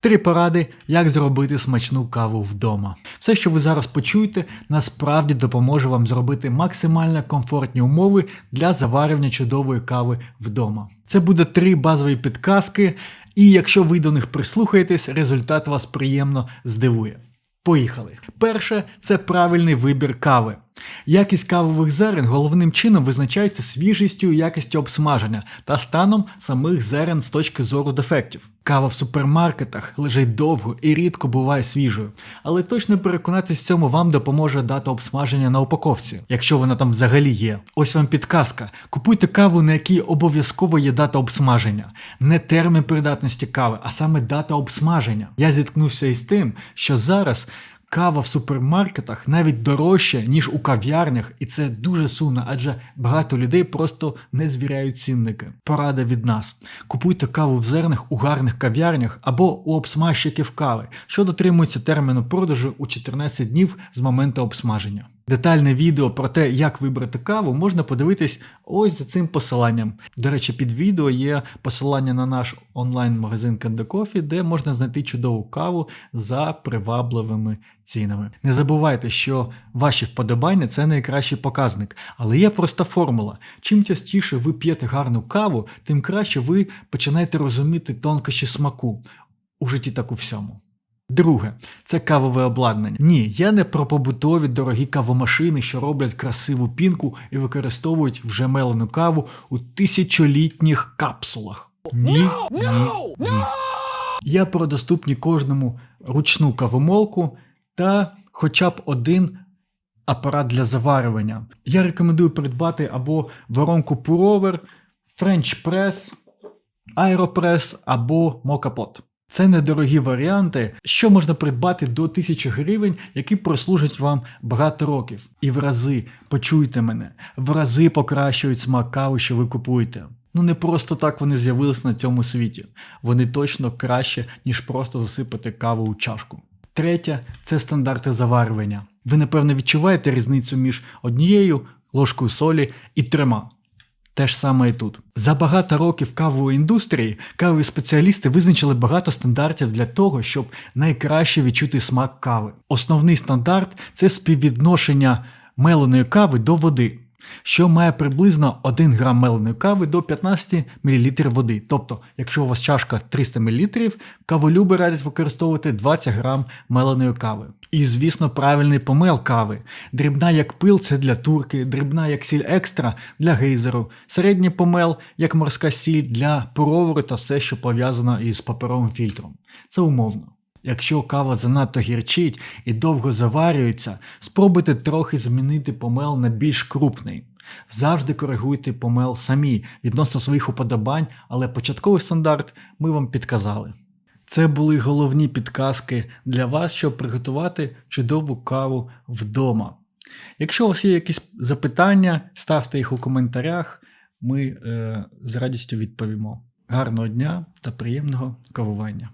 Три поради, як зробити смачну каву вдома. Все, що ви зараз почуєте, насправді допоможе вам зробити максимально комфортні умови для заварювання чудової кави вдома. Це буде три базові підказки, і якщо ви до них прислухаєтесь, результат вас приємно здивує. Поїхали. Перше це правильний вибір кави. Якість кавових зерен головним чином визначається свіжістю і якістю обсмаження та станом самих зерен з точки зору дефектів. Кава в супермаркетах лежить довго і рідко буває свіжою, але точно переконатись в цьому вам допоможе дата обсмаження на упаковці, якщо вона там взагалі є. Ось вам підказка: купуйте каву, на якій обов'язково є дата обсмаження, не термін придатності кави, а саме дата обсмаження. Я зіткнувся із тим, що зараз. Кава в супермаркетах навіть дорожча, ніж у кав'ярнях, і це дуже сумно, адже багато людей просто не звіряють цінники. Порада від нас: купуйте каву в зернах у гарних кав'ярнях або у обсмажчиків кави, що дотримується терміну продажу у 14 днів з моменту обсмаження. Детальне відео про те, як вибрати каву, можна подивитись ось за цим посиланням. До речі, під відео є посилання на наш онлайн-магазин Coffee, де можна знайти чудову каву за привабливими цінами. Не забувайте, що ваші вподобання це найкращий показник, але є проста формула. Чим частіше ви п'єте гарну каву, тим краще ви починаєте розуміти тонкощі смаку у житті так у всьому. Друге, це кавове обладнання. Ні, я не про побутові дорогі кавомашини, що роблять красиву пінку і використовують вже мелену каву у тисячолітніх капсулах. Ні, ні, ні. Я про доступні кожному ручну кавомолку та хоча б один апарат для заварювання. Я рекомендую придбати або воронку Purover, French Press, Aeropress або Mokapot. Це недорогі варіанти, що можна придбати до 1000 гривень, які прослужать вам багато років. І в рази, почуйте мене, в рази покращують смак кави, що ви купуєте. Ну не просто так вони з'явилися на цьому світі. Вони точно краще, ніж просто засипати каву у чашку. Третє це стандарти заварювання. Ви, напевно, відчуваєте різницю між однією ложкою солі і трьома. Те ж саме і тут. За багато років кавової індустрії кавові спеціалісти визначили багато стандартів для того, щоб найкраще відчути смак кави. Основний стандарт це співвідношення меленої кави до води, що має приблизно 1 грам меленої кави до 15 мл води. Тобто, якщо у вас чашка 300 мл, каволюби радять використовувати 20 грам меленої кави. І, звісно, правильний помел кави. Дрібна як пил це для турки, дрібна як сіль екстра для гейзеру, середній помел як морська сіль для пуроверу та все, що пов'язано із паперовим фільтром. Це умовно. Якщо кава занадто гірчить і довго заварюється, спробуйте трохи змінити помел на більш крупний. Завжди коригуйте помел самі відносно своїх уподобань, але початковий стандарт ми вам підказали. Це були головні підказки для вас, щоб приготувати чудову каву вдома. Якщо у вас є якісь запитання, ставте їх у коментарях, ми е, з радістю відповімо. Гарного дня та приємного кавування!